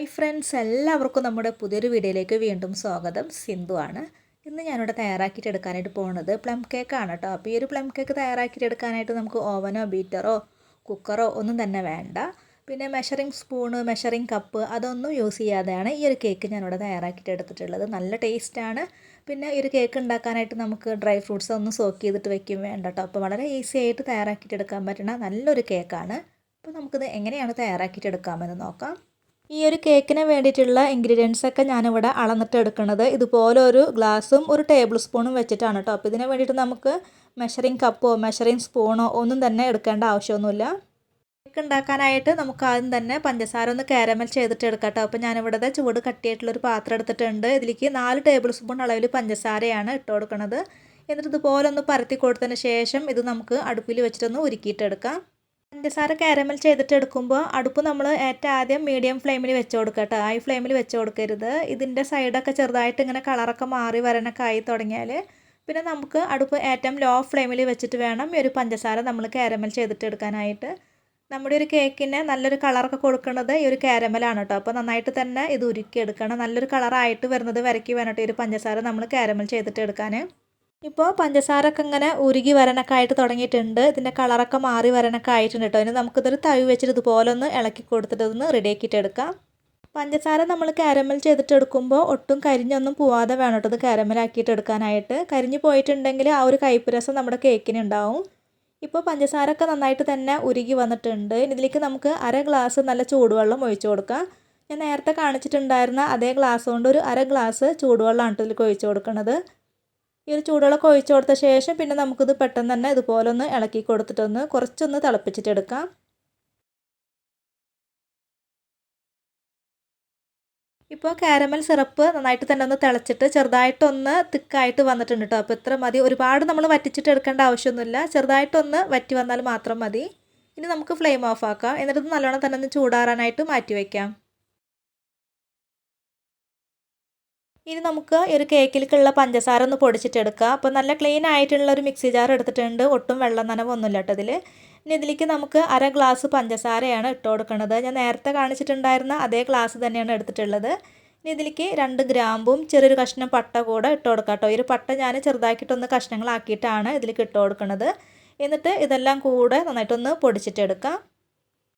Hi friends എല്ലാവർക്കും നമ്മുടെ പുതിയൊരു വീഡിയോയിലേക്ക് വീണ്ടും സ്വാഗതം. സിന്ധു ആണ്. ഇന്ന് ഞാനിവിടെ തയ്യാറാക്കിയിട്ട് എടുക്കാനായിട്ട് പോകുന്നത് പ്ലം കേക്കാണ് കേട്ടോ അപ്പോൾ ഈ ഒരു പ്ലം കേക്ക് തയ്യാറാക്കിയിട്ട് എടുക്കാനായിട്ട് നമുക്ക് ഓവനോ ബീറ്ററോ കുക്കറോ ഒന്നും തന്നെ വേണ്ട. പിന്നെ മെഷറിംഗ് സ്പൂണ് മെഷറിംഗ് കപ്പ് അതൊന്നും യൂസ് ചെയ്യാതെയാണ് ഈ ഒരു കേക്ക് ഞാനിവിടെ തയ്യാറാക്കിയിട്ട് എടുത്തിട്ടുള്ളത്. നല്ല ടേസ്റ്റാണ് പിന്നെ ഈ ഒരു കേക്ക് ഉണ്ടാക്കാനായിട്ട് നമുക്ക് ഡ്രൈ ഫ്രൂട്ട്സ് ഒന്നും സോക്ക് ചെയ്തിട്ട് വെക്കും വേണ്ട കേട്ടോ അപ്പോൾ വളരെ ഈസി ആയിട്ട് തയ്യാറാക്കിയിട്ട് എടുക്കാൻ പറ്റുന്ന നല്ലൊരു കേക്കാണ് അപ്പോൾ നമുക്കിത് എങ്ങനെയാണ് തയ്യാറാക്കിയിട്ട് എടുക്കാമെന്ന് നോക്കാം. ഈ ഒരു കേക്കിന് വേണ്ടിയിട്ടുള്ള ഇൻഗ്രീഡിയൻസ് ഒക്കെ ഞാനിവിടെ അളന്നിട്ട് എടുക്കുന്നത്. ഇതുപോലെ ഒരു ഗ്ലാസും ഒരു ടേബിൾ സ്പൂണും വെച്ചിട്ടാണ് കേട്ടോ അപ്പോൾ ഇതിന് വേണ്ടിയിട്ട് നമുക്ക് മെഷറിംഗ് കപ്പോ മെഷറിംഗ് സ്പൂണോ ഒന്നും തന്നെ എടുക്കേണ്ട ആവശ്യമൊന്നുമില്ല. കേക്ക് ഉണ്ടാക്കാനായിട്ട് നമുക്ക് ആദ്യം തന്നെ പഞ്ചസാര ഒന്ന് കാരമൽ ചെയ്തിട്ട് എടുക്കാം കേട്ടോ അപ്പോൾ ഞാനിവിടെ ചൂട് കട്ടിയായിട്ടുള്ളൊരു പാത്രം എടുത്തിട്ടുണ്ട്. ഇതിലേക്ക് നാല് ടേബിൾ സ്പൂൺ അളവിൽ പഞ്ചസാരയാണ് ഇട്ട് കൊടുക്കുന്നത് എന്നിട്ട് ഇതുപോലെ ഒന്ന് പരത്തി കൊടുത്തതിന് ശേഷം ഇത് നമുക്ക് അടുപ്പിൽ വെച്ചിട്ടൊന്ന് ഉരുക്കിയിട്ടെടുക്കാം പഞ്ചസാര കാരമൽ ചെയ്തിട്ട് എടുക്കുമ്പോൾ അടുപ്പ് നമ്മൾ ഏറ്റവും ആദ്യം മീഡിയം ഫ്ലെയിമിൽ വെച്ച് കൊടുക്കുക കേട്ടോ ഹൈ ഫ്ലെയിമിൽ വെച്ച് കൊടുക്കരുത് ഇതിന്റെ സൈഡൊക്കെ ചെറുതായിട്ട് ഇങ്ങനെ കളറൊക്കെ മാറി വരാനൊക്കെ ആയി തുടങ്ങിയാൽ പിന്നെ നമുക്ക് അടുപ്പ് ഏറ്റവും ലോ ഫ്ലെയിമിൽ വെച്ചിട്ട് വേണം ഈ ഒരു പഞ്ചസാര നമ്മൾ കാരമൽ ചെയ്തിട്ട് എടുക്കാനായിട്ട് നമ്മുടെ ഒരു കേക്കിന് നല്ലൊരു കളറൊക്കെ കൊടുക്കുന്നത് ഈ ഒരു കാരമലാണ് കേട്ടോ അപ്പോൾ നന്നായിട്ട് തന്നെ ഇത് ഉരുക്കി എടുക്കണം നല്ലൊരു കളറായിട്ട് വരുന്നത് വരയ്ക്ക് വേണം ഈ ഒരു പഞ്ചസാര നമ്മൾ കാരമൽ ചെയ്തിട്ട് എടുക്കാൻ ഇപ്പോൾ പഞ്ചസാരൊക്കെ ഇങ്ങനെ ഉരുകി വരണൊക്കെ ആയിട്ട് തുടങ്ങിയിട്ടുണ്ട്. ഇതിന്റെ കളറൊക്കെ മാറി വരണൊക്കെ ആയിട്ടുണ്ട് കേട്ടോ ഇനി നമുക്കിതൊരു തവി വെച്ചിട്ട് ഇതുപോലെ ഒന്ന് ഇളക്കി കൊടുത്തിട്ട് ഒന്ന് റെഡിയാക്കിയിട്ട് എടുക്കാം. പഞ്ചസാര നമ്മൾ കാരമൽ ചെയ്തിട്ട് എടുക്കുമ്പോൾ ഒട്ടും കരിഞ്ഞൊന്നും പോവാതെ വേണം കേട്ടോ ഇത് കാരമലാക്കിയിട്ട് എടുക്കാനായിട്ട്. കരിഞ്ഞ് പോയിട്ടുണ്ടെങ്കിൽ ആ ഒരു കയ്പ്പ് നമ്മുടെ കേക്കിന് ഉണ്ടാവും ഇപ്പോൾ പഞ്ചസാരൊക്കെ നന്നായിട്ട് തന്നെ ഉരുകി വന്നിട്ടുണ്ട്. ഇതിലേക്ക് നമുക്ക് അര ഗ്ലാസ് നല്ല ചൂടുവെള്ളം ഒഴിച്ചു കൊടുക്കാം. ഞാൻ നേരത്തെ കാണിച്ചിട്ടുണ്ടായിരുന്ന അതേ ഗ്ലാസ് കൊണ്ട് ഒരു അര ഗ്ലാസ് ചൂടുവെള്ളമാണ് ഇതിലേക്ക് ഒഴിച്ചു കൊടുക്കുന്നത് ഈ ഒരു ചൂടുവെള്ളമൊക്കെ ഒഴിച്ചു കൊടുത്ത ശേഷം പിന്നെ നമുക്കിത് പെട്ടെന്ന് തന്നെ ഇതുപോലെ ഒന്ന് ഇളക്കി കൊടുത്തിട്ടൊന്ന് കുറച്ചൊന്ന് തിളപ്പിച്ചിട്ടെടുക്കാം ഇപ്പോൾ കാരമൽ സിറപ്പ് നന്നായിട്ട് തന്നെ ഒന്ന് തിളച്ചിട്ട് ചെറുതായിട്ടൊന്ന് തിക്കായിട്ട് വന്നിട്ടുണ്ട് കേട്ടോ. അപ്പോൾ ഇത്ര മതി. ഒരുപാട് നമ്മൾ വറ്റിച്ചിട്ട് എടുക്കേണ്ട ആവശ്യമൊന്നുമില്ല. ചെറുതായിട്ടൊന്ന് വറ്റി വന്നാൽ മാത്രം മതി. ഇനി നമുക്ക് ഫ്ലെയിം ഓഫ് ആക്കാം. എന്നിട്ട് നല്ലോണം തന്നെ ഒന്ന് ചൂടാറാനായിട്ട് മാറ്റി വയ്ക്കാം. ഇനി നമുക്ക് ഒരു കേക്കിലേക്കുള്ള പഞ്ചസാര ഒന്ന് പൊടിച്ചിട്ടെടുക്കാം അപ്പോൾ നല്ല ക്ലീൻ ആയിട്ടുള്ള ഒരു മിക്സി ജാർ എടുത്തിട്ടുണ്ട്. ഒട്ടും വെള്ളം നനവൊന്നുമില്ല കേട്ടോ ഇതിൽ ഇനി ഇതിലേക്ക് നമുക്ക് അര ഗ്ലാസ് പഞ്ചസാരയാണ് ഇട്ട് കൊടുക്കുന്നത് ഞാൻ നേരത്തെ കാണിച്ചിട്ടുണ്ടായിരുന്ന അതേ ഗ്ലാസ് തന്നെയാണ് എടുത്തിട്ടുള്ളത്. ഇനി ഇതിലേക്ക് രണ്ട് ഗ്രാമ്പും ചെറിയൊരു കഷ്ണം പട്ട കൂടെ ഇട്ട് കൊടുക്കാം കേട്ടോ. ഈ ഒരു പട്ട ഞാൻ ചെറുതാക്കിയിട്ടൊന്ന് കഷ്ണങ്ങളാക്കിയിട്ടാണ് ഇതിലേക്ക് ഇട്ട് കൊടുക്കുന്നത് എന്നിട്ട് ഇതെല്ലാം കൂടെ നന്നായിട്ടൊന്ന് പൊടിച്ചിട്ടെടുക്കാം.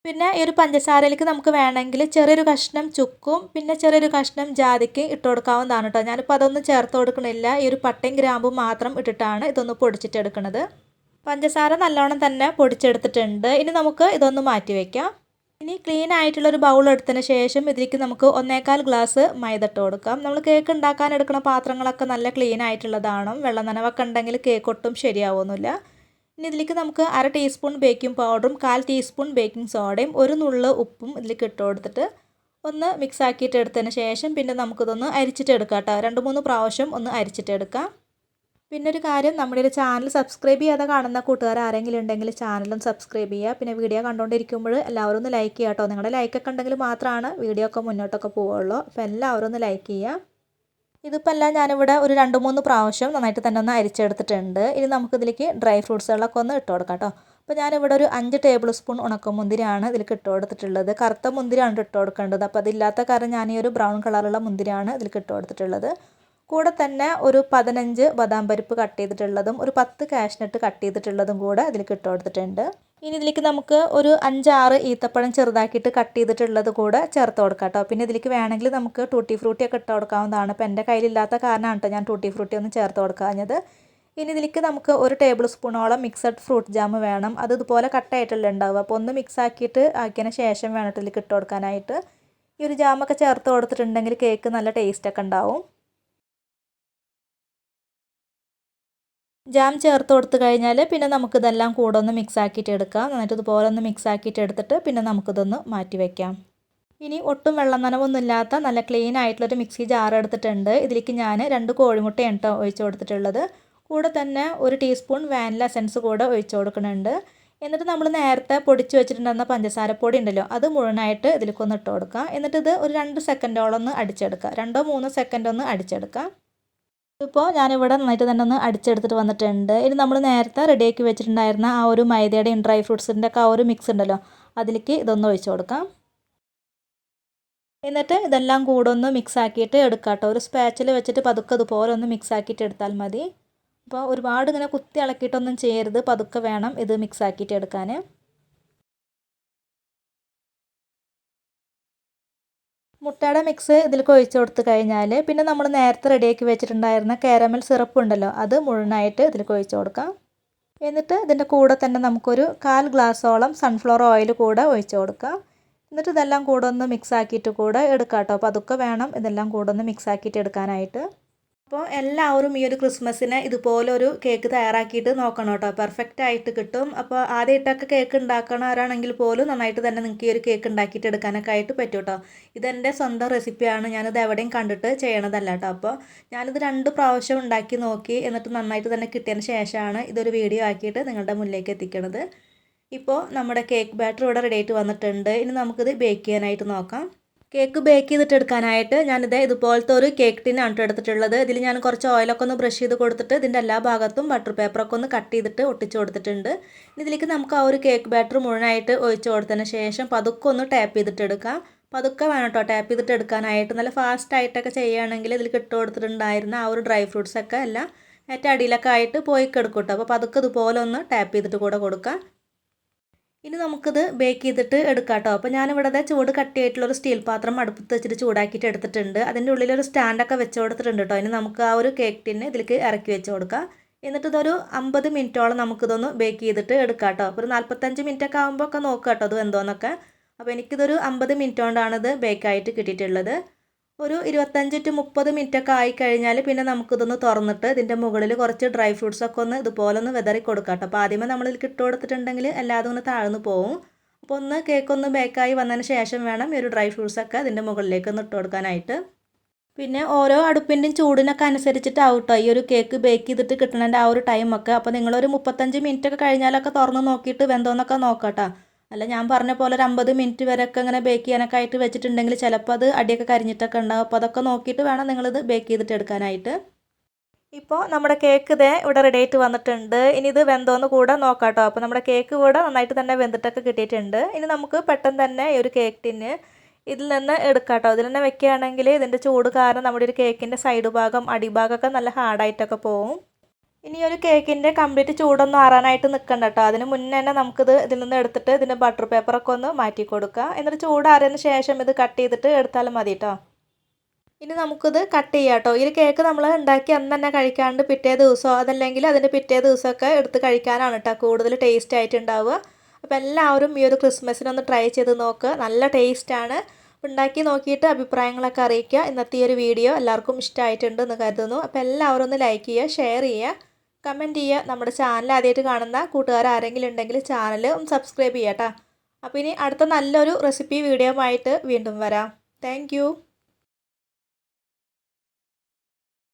പിന്നെ ഈ ഒരു പഞ്ചസാരയിലേക്ക് നമുക്ക് വേണമെങ്കിൽ ചെറിയൊരു കഷ്ണം ചുക്കും പിന്നെ ചെറിയൊരു കഷ്ണം ജാതിക്ക് ഇട്ട് കൊടുക്കാവുന്നതാണ് കേട്ടോ ഞാനിപ്പോൾ അതൊന്നും ചേർത്ത് കൊടുക്കണില്ല. ഈ ഒരു പട്ടയും ഗ്രാമ്പും മാത്രം ഇട്ടിട്ടാണ് ഇതൊന്ന് പൊടിച്ചിട്ടെടുക്കുന്നത് പഞ്ചസാര നല്ലോണം തന്നെ പൊടിച്ചെടുത്തിട്ടുണ്ട്. ഇനി നമുക്ക് ഇതൊന്ന് മാറ്റി വയ്ക്കാം ഇനി ക്ലീൻ ആയിട്ടുള്ളൊരു ബൗൾ എടുത്തതിന് ശേഷം ഇതിലേക്ക് നമുക്ക് ഒന്നേകാൽ ഗ്ലാസ് മൈദട്ട് കൊടുക്കാം. നമ്മൾ കേക്ക് ഉണ്ടാക്കാൻ എടുക്കുന്ന പാത്രങ്ങളൊക്കെ നല്ല ക്ലീൻ ആയിട്ടുള്ളതാണ്? വെള്ളം നനവൊക്കെ ഉണ്ടെങ്കിൽ കേക്ക് ഒട്ടും ശരിയാവുന്നില്ല ഇനി ഇതിലേക്ക് നമുക്ക് അര ടീസ്പൂൺ ബേക്കിംഗ് പൗഡറും കാൽ ടീസ്പൂൺ ബേക്കിംഗ് സോഡയും ഒരു നുള്ള് ഉപ്പും ഇതിലേക്ക് ഇട്ട് കൊടുത്തിട്ട് ഒന്ന് മിക്സ് ആക്കിയിട്ട് എടുത്തതിന് ശേഷം പിന്നെ നമുക്കിതൊന്ന് അരിച്ചിട്ട് എടുക്കാം കേട്ടോ. രണ്ട് മൂന്ന് പ്രാവശ്യം ഒന്ന് അരിച്ചിട്ട് എടുക്കാം. പിന്നെ ഒരു കാര്യം നമ്മുടെ ഒരു ചാനൽ സബ്സ്ക്രൈബ് ചെയ്യാതെ കാണുന്ന കൂട്ടുകാർ ആരെങ്കിലും ഉണ്ടെങ്കിൽ ചാനലും സബ്സ്ക്രൈബ് ചെയ്യുക. പിന്നെ വീഡിയോ കണ്ടുകൊണ്ടിരിക്കുമ്പോൾ എല്ലാവരും ഒന്ന് ലൈക്ക് ചെയ്യാം കേട്ടോ. നിങ്ങളുടെ ലൈക്കൊക്കെ ഉണ്ടെങ്കിൽ മാത്രമാണ് വീഡിയോ ഒക്കെ മുന്നോട്ടൊക്കെ പോവുള്ളൂ അപ്പോൾ എല്ലാവരും ഒന്ന് ലൈക്ക് ചെയ്യുക. ഇതിപ്പോൾ എല്ലാം ഞാനിവിടെ ഒരു രണ്ട് മൂന്ന് പ്രാവശ്യം നന്നായിട്ട് തന്നെ ഒന്ന് അരിച്ചെടുത്തിട്ടുണ്ട്. ഇനി നമുക്കിതിലേക്ക് ഡ്രൈ ഫ്രൂട്ട്സുകളൊക്കെ ഒന്ന് ഇട്ട് കൊടുക്കാം കേട്ടോ. അപ്പോൾ ഞാനിവിടെ ഒരു അഞ്ച് ടേബിൾ സ്പൂൺ ഉണക്കമുന്തിരിയാണ് ഇതിലേക്ക് ഇട്ട് കൊടുത്തിട്ടുള്ളത്. കറുത്ത മുന്തിരിയാണ് ഇട്ട് കൊടുക്കേണ്ടത്. അപ്പോൾ അതില്ലാത്ത കാരണം ഞാൻ ഈ ഒരു ബ്രൗൺ കളറുള്ള മുന്തിരിയാണ് ഇതിലേക്ക് ഇട്ട് കൊടുത്തിട്ടുള്ളത്. കൂടെ തന്നെ ഒരു പതിനഞ്ച് ബദാം പരിപ്പ് കട്ട് ചെയ്തിട്ടുള്ളതും ഒരു പത്ത് കാഷ്നട്ട് കട്ട് ചെയ്തിട്ടുള്ളതും കൂടെ ഇതിലേക്ക് ഇട്ട് കൊടുത്തിട്ടുണ്ട്. ഇനി ഇതിലേക്ക് നമുക്ക് ഒരു അഞ്ചാറ് ഈത്തപ്പഴം ചെറുതാക്കിയിട്ട് കട്ട് ചെയ്തിട്ടുള്ളത് കൂടെ ചേർത്ത് കൊടുക്കാം കേട്ടോ. പിന്നെ ഇതിലേക്ക് വേണമെങ്കിൽ നമുക്ക് ടൂട്ടി ഫ്രൂട്ടി ഒക്കെ ഇട്ട് കൊടുക്കാവുന്നതാണ്. അപ്പോൾ എന്റെ കയ്യിലില്ലാത്ത കാരണമാണ് കേട്ടോ ഞാൻ ടൂട്ടി ഫ്രൂട്ടി ഒന്ന് ചേർത്ത് കൊടുക്കാഞ്ഞത്. ഇനി ഇതിലേക്ക് നമുക്ക് ഒരു ടേബിൾ സ്പൂണോളം മിക്സഡ് ഫ്രൂട്ട് ജാം വേണം. അത് ഇതുപോലെ കട്ടായിട്ടുള്ള ഉണ്ടാവുക. അപ്പോൾ ഒന്ന് മിക്സ് ആക്കിയിട്ട് ആക്കിയതിന് ശേഷം വേണം ഇതിലേക്ക് ഇട്ട് കൊടുക്കാനായിട്ട്. ഈ ഒരു ജാമൊക്കെ ചേർത്ത് കൊടുത്തിട്ടുണ്ടെങ്കിൽ കേക്ക് നല്ല ടേസ്റ്റൊക്കെ ഉണ്ടാവും. ജാം ചേർത്ത് കൊടുത്തു കഴിഞ്ഞാൽ പിന്നെ നമുക്കിതെല്ലാം കൂടെ ഒന്ന് മിക്സ് ആക്കിയിട്ട് എടുക്കാം. എന്നിട്ട് ഇതുപോലെ ഒന്ന് മിക്സ് ആക്കിയിട്ട് എടുത്തിട്ട് പിന്നെ നമുക്കിതൊന്ന് മാറ്റി വയ്ക്കാം ഇനി ഒട്ടും വെള്ളം നനവൊന്നും ഇല്ലാത്ത നല്ല ക്ലീൻ ആയിട്ടുള്ളൊരു മിക്സി ജാർ എടുത്തിട്ടുണ്ട്. ഇതിലേക്ക് ഞാൻ രണ്ട് കോഴിമുട്ടയാണ് കേട്ടോ ഒഴിച്ച് കൊടുത്തിട്ടുള്ളത്. കൂടെ തന്നെ ഒരു ടീസ്പൂൺ വാനില എസൻസ് കൂടെ ഒഴിച്ച് കൊടുക്കുന്നുണ്ട്. എന്നിട്ട് നമ്മൾ നേരത്തെ പൊടിച്ച് വെച്ചിട്ടുണ്ടെന്ന പഞ്ചസാരപ്പൊടി ഉണ്ടല്ലോ അത് മുഴുവനായിട്ട് ഇതിലേക്കൊന്ന് ഇട്ട് കൊടുക്കാം. എന്നിട്ട് ഇത് ഒരു രണ്ട് സെക്കൻഡോളം ഒന്ന് അടിച്ചെടുക്കുക രണ്ടോ മൂന്നോ സെക്കൻഡ് ഒന്ന് അടിച്ചെടുക്കാം. ഇപ്പോൾ ഞാനിവിടെ നന്നായിട്ട് തന്നെ ഒന്ന് അടിച്ചെടുത്തിട്ട് വന്നിട്ടുണ്ട്. ഇനി നമ്മൾ നേരത്തെ റെഡിയാക്കി വെച്ചിട്ടുണ്ടായിരുന്ന ആ ഒരു മൈദയുടെയും ഡ്രൈ ഫ്രൂട്ട്സിന്റെ ഒക്കെ ആ ഒരു മിക്സ് ഉണ്ടല്ലോ അതിലേക്ക് ഇതൊന്ന് ഒഴിച്ചു കൊടുക്കാം. എന്നിട്ട് ഇതെല്ലാം കൂടെ ഒന്ന് മിക്സ് ആക്കിയിട്ട് എടുക്കാം കേട്ടോ. ഒരു സ്പാച്ചിൽ വെച്ചിട്ട് പതുക്കെ അതുപോലെ ഒന്ന് മിക്സ് ആക്കിയിട്ട് എടുത്താൽ മതി. അപ്പോൾ ഒരുപാട് ഇങ്ങനെ കുത്തി ഇളക്കിയിട്ടൊന്നും ചെയ്യരുത്. പതുക്കെ വേണം ഇത് മിക്സ് ആക്കിയിട്ട് എടുക്കാൻ. മുട്ടയുടെ മിക്സ് ഇതിലേക്ക് ഒഴിച്ചു കൊടുത്ത് കഴിഞ്ഞാൽ പിന്നെ നമ്മൾ നേരത്തെ റെഡിയാക്കി വെച്ചിട്ടുണ്ടായിരുന്ന കാരമൽ സിറപ്പ് ഉണ്ടല്ലോ അത് മുഴുവനായിട്ട് ഇതിലേക്ക് ഒഴിച്ചു കൊടുക്കാം. എന്നിട്ട് ഇതിന്റെ കൂടെ തന്നെ നമുക്കൊരു കാൽ ഗ്ലാസ്സോളം സൺഫ്ലവർ ഓയിൽ കൂടെ ഒഴിച്ചു കൊടുക്കാം. എന്നിട്ട് ഇതെല്ലാം കൂടെ ഒന്ന് മിക്സ് ആക്കിയിട്ട് കൂടെ എടുക്കാം കേട്ടോ. അപ്പോൾ അതൊക്കെ വേണം ഇതെല്ലാം കൂടെ ഒന്ന് മിക്സ് ആക്കിയിട്ട് എടുക്കാനായിട്ട്. അപ്പോൾ എല്ലാവരും ഈ ഒരു ക്രിസ്മസിന് ഇതുപോലൊരു കേക്ക് തയ്യാറാക്കിയിട്ട് നോക്കണം കേട്ടോ. പെർഫെക്റ്റ് ആയിട്ട് കിട്ടും. അപ്പോൾ ആദ്യമായിട്ടൊക്കെ കേക്ക് ഉണ്ടാക്കണവരാണെങ്കിൽ പോലും നന്നായിട്ട് തന്നെ നിങ്ങൾക്ക് ഈ ഒരു കേക്ക് ഉണ്ടാക്കിയിട്ട് എടുക്കാനൊക്കെ ആയിട്ട് പറ്റും കേട്ടോ. ഇതെന്റെ സ്വന്തം റെസിപ്പിയാണ് ഞാനിത് എവിടെയും കണ്ടിട്ട് ചെയ്യണതല്ല കേട്ടോ. അപ്പോൾ ഞാനിത് രണ്ട് പ്രാവശ്യം ഉണ്ടാക്കി നോക്കി എന്നിട്ട് നന്നായിട്ട് തന്നെ കിട്ടിയതിന് ശേഷമാണ് ഇതൊരു വീഡിയോ ആക്കിയിട്ട് നിങ്ങളുടെ മുന്നിലേക്ക് എത്തിക്കണത്. ഇപ്പോൾ നമ്മുടെ കേക്ക് ബാറ്റർ ഇവിടെ റെഡി ആയിട്ട് വന്നിട്ടുണ്ട്. ഇനി നമുക്കിത് ബേക്ക് ചെയ്യാനായിട്ട് നോക്കാം. കേക്ക് ബേക്ക് ചെയ്തിട്ട് എടുക്കാനായിട്ട് ഞാനിത് ഇതുപോലത്തെ ഒരു കേക്ക് ടിന്നാണ് എടുത്തിട്ടുള്ളത്. ഇതിൽ ഞാൻ കുറച്ച് ഓയിലൊക്കെ ഒന്ന് ബ്രഷ് ചെയ്ത് കൊടുത്തിട്ട് ഇതിന്റെ എല്ലാ ഭാഗത്തും ബട്ടർ പേപ്പറൊക്കെ ഒന്ന് കട്ട് ചെയ്തിട്ട് ഒട്ടിച്ച് കൊടുത്തിട്ടുണ്ട്. ഇതിലേക്ക് നമുക്ക് ആ ഒരു കേക്ക് ബാറ്റർ മുഴുവനായിട്ട് ഒഴിച്ച് കൊടുത്തതിന് ശേഷം പതുക്കെ ഒന്ന് ടാപ്പ് ചെയ്തിട്ട് എടുക്കാം. പതുക്കെ വേണം കേട്ടോ ടാപ്പ് ചെയ്തിട്ട് എടുക്കാനായിട്ട്. നല്ല ഫാസ്റ്റ് ആയിട്ടൊക്കെ ചെയ്യുകയാണെങ്കിൽ ഇതിൽ കിട്ടു കൊടുത്തിട്ടുണ്ടായിരുന്ന ആ ഒരു ഡ്രൈ ഫ്രൂട്ട്സൊക്കെ എല്ലാം ഏറ്റവും അടിയിലൊക്കെ ആയിട്ട് പോയി കിടക്കും കേട്ടോ അപ്പോൾ പതുക്കെ ഇതുപോലെ ഒന്ന് ടാപ്പ് ചെയ്തിട്ട് കൂടെ കൊടുക്കാം. ഇനി നമുക്കിത് ബേക്ക് ചെയ്തിട്ട് എടുക്കാം കേട്ടോ അപ്പോൾ ഞാനിവിടെ ചൂട് കട്ടിയായിട്ടുള്ള ഒരു സ്റ്റീൽ പാത്രം അടുപ്പത്ത് വെച്ചിട്ട് ചൂടാക്കിയിട്ട് എടുത്തിട്ടുണ്ട്. അതിന്റെ ഉള്ളിലൊരു സ്റ്റാൻഡൊക്കെ വെച്ച് കൊടുത്തിട്ടുണ്ട് കേട്ടോ ഇനി നമുക്ക് ആ ഒരു കേക്ക് ടിന്നെ ഇതിലേക്ക് ഇറക്കി വെച്ച് കൊടുക്കാം. എന്നിട്ട് ഇതൊരു അമ്പത് മിനിറ്റോളം നമുക്കിതൊന്ന് ബേക്ക് ചെയ്തിട്ട് എടുക്കാം കേട്ടോ അപ്പോൾ ഒരു നാൽപ്പത്തഞ്ച് മിനിറ്റൊക്കെ ആകുമ്പോൾ ഒക്കെ നോക്കാം കേട്ടോ അത് എന്തോന്നൊക്കെ അപ്പോൾ എനിക്കിതൊരു അമ്പത് മിനിറ്റ് കൊണ്ടാണ് ഇത് ബേക്കായിട്ട് കിട്ടിയിട്ടുള്ളത്. ഒരു ഇരുപത്തഞ്ച് ടു മുപ്പത് മിനിറ്റ് ഒക്കെ ആയി കഴിഞ്ഞാൽ പിന്നെ നമുക്കിതൊന്ന് തുറന്നിട്ട് ഇതിന്റെ മുകളിൽ കുറച്ച് ഡ്രൈ ഫ്രൂട്ട്സ് ഒക്കെ ഒന്ന് ഇതുപോലെ ഒന്ന് വിതറി കൊടുക്കാം കേട്ടോ അപ്പോൾ ആദ്യമേ നമ്മൾ ഇതിൽ ഇട്ട് കൊടുത്തിട്ടുണ്ടെങ്കിൽ എല്ലാതും ഒന്ന് താഴ്ന്നു പോകും അപ്പോൾ ഒന്ന് കേക്ക് ഒന്ന് ബേക്കായി വന്നതിന് ശേഷം വേണം ഈ ഒരു ഡ്രൈ ഫ്രൂട്ട്സ് ഒക്കെ ഇതിന്റെ മുകളിലേക്ക് ഒന്ന് ഇട്ട് കൊടുക്കാനായിട്ട്. പിന്നെ ഓരോ അടുപ്പിന്റെയും ചൂടിനൊക്കെ അനുസരിച്ചിട്ടാവും കേട്ടോ ഈ ഒരു കേക്ക് ബേക്ക് ചെയ്തിട്ട് കിട്ടണതിന്റെ ആ ഒരു ടൈമൊക്കെ അപ്പോൾ നിങ്ങളൊരു മുപ്പത്തഞ്ച് മിനിറ്റ് ഒക്കെ കഴിഞ്ഞാലൊക്കെ തുറന്ന് നോക്കിയിട്ട് വെന്തോന്നൊക്കെ നോക്കാം കേട്ടോ അല്ല ഞാൻ പറഞ്ഞ പോലെ ഒരു അമ്പത് മിനിറ്റ് വരെയൊക്കെ ഇങ്ങനെ ബേക്ക് ചെയ്യാനൊക്കെ ആയിട്ട് വെച്ചിട്ടുണ്ടെങ്കിൽ ചിലപ്പോൾ അത് അടിയൊക്കെ കരിഞ്ഞിട്ടൊക്കെ ഉണ്ടാവും. അപ്പോൾ അതൊക്കെ നോക്കിയിട്ട് വേണം നിങ്ങളിത് ബേക്ക് ചെയ്തിട്ട് എടുക്കാനായിട്ട്. ഇപ്പോൾ നമ്മുടെ കേക്ക് ഇതേ ഇവിടെ റെഡി ആയിട്ട് വന്നിട്ടുണ്ട്. ഇനി ഇത് വെന്തോന്ന് കൂടെ നോക്കാം കേട്ടോ. അപ്പോൾ നമ്മുടെ കേക്ക് കൂടെ നന്നായിട്ട് തന്നെ വെന്തിട്ടൊക്കെ കിട്ടിയിട്ടുണ്ട്. ഇനി നമുക്ക് പെട്ടെന്ന് തന്നെ ഈ ഒരു കേക്ക് ടിന് ഇതിൽ നിന്ന് എടുക്കാം കേട്ടോ. ഇതിൽ തന്നെ വെക്കുകയാണെങ്കിൽ ഇതിന്റെ ചൂട് കാരണം നമ്മുടെ ഒരു കേക്കിന്റെ സൈഡ് ഭാഗം അടിഭാഗമൊക്കെ നല്ല ഹാർഡായിട്ടൊക്കെ പോകും ഇനി ഒരു കേക്കിന്റെ കംപ്ലീറ്റ് ചൂടൊന്നും ആറാനായിട്ട് നിൽക്കണ്ട കേട്ടോ അതിന് മുന്നേ തന്നെ നമുക്കിത് ഇതിൽ നിന്ന് എടുത്തിട്ട് ഇതിന്റെ ബട്ടർ പേപ്പറൊക്കെ ഒന്ന് മാറ്റി കൊടുക്കുക. എന്നിട്ട് ചൂടാറിയതിന് ശേഷം ഇത് കട്ട് ചെയ്തിട്ട് എടുത്താലും മതി കേട്ടോ ഇനി നമുക്കിത് കട്ട് ചെയ്യാം കേട്ടോ ഈ കേക്ക് നമ്മൾ ഉണ്ടാക്കി അന്ന് തന്നെ കഴിക്കാണ്ട് പിറ്റേ ദിവസമോ അതല്ലെങ്കിൽ അതിന്റെ പിറ്റേ ദിവസമൊക്കെ എടുത്ത് കഴിക്കാനാണ് കേട്ടോ കൂടുതൽ ടേസ്റ്റ് ആയിട്ട് ഉണ്ടാവുക അപ്പോൾ എല്ലാവരും ഈ ഒരു ക്രിസ്മസിനൊന്ന് ട്രൈ ചെയ്ത് നോക്കുക നല്ല ടേസ്റ്റാണ് ഉണ്ടാക്കി നോക്കിയിട്ട് അഭിപ്രായങ്ങളൊക്കെ അറിയിക്കുക. ഇന്നത്തെ ഈ ഒരു വീഡിയോ എല്ലാവർക്കും ഇഷ്ടമായിട്ടുണ്ട് എന്ന് കരുതുന്നു. അപ്പോൾ എല്ലാവരും ഒന്ന് ലൈക്ക് ചെയ്യുക ഷെയർ ചെയ്യുക. കമന്റ് ചെയ്യുക. നമ്മുടെ ചാനൽ ആദ്യമായിട്ട് കാണുന്ന കൂട്ടുകാർ ആരെങ്കിലും ഉണ്ടെങ്കിൽ ചാനൽ ഒന്ന് സബ്സ്ക്രൈബ് ചെയ്യാം കേട്ടോ അപ്പോൾ ഇനി അടുത്ത നല്ലൊരു റെസിപ്പി വീഡിയോ ആയിട്ട് വീണ്ടും വരാം. താങ്ക്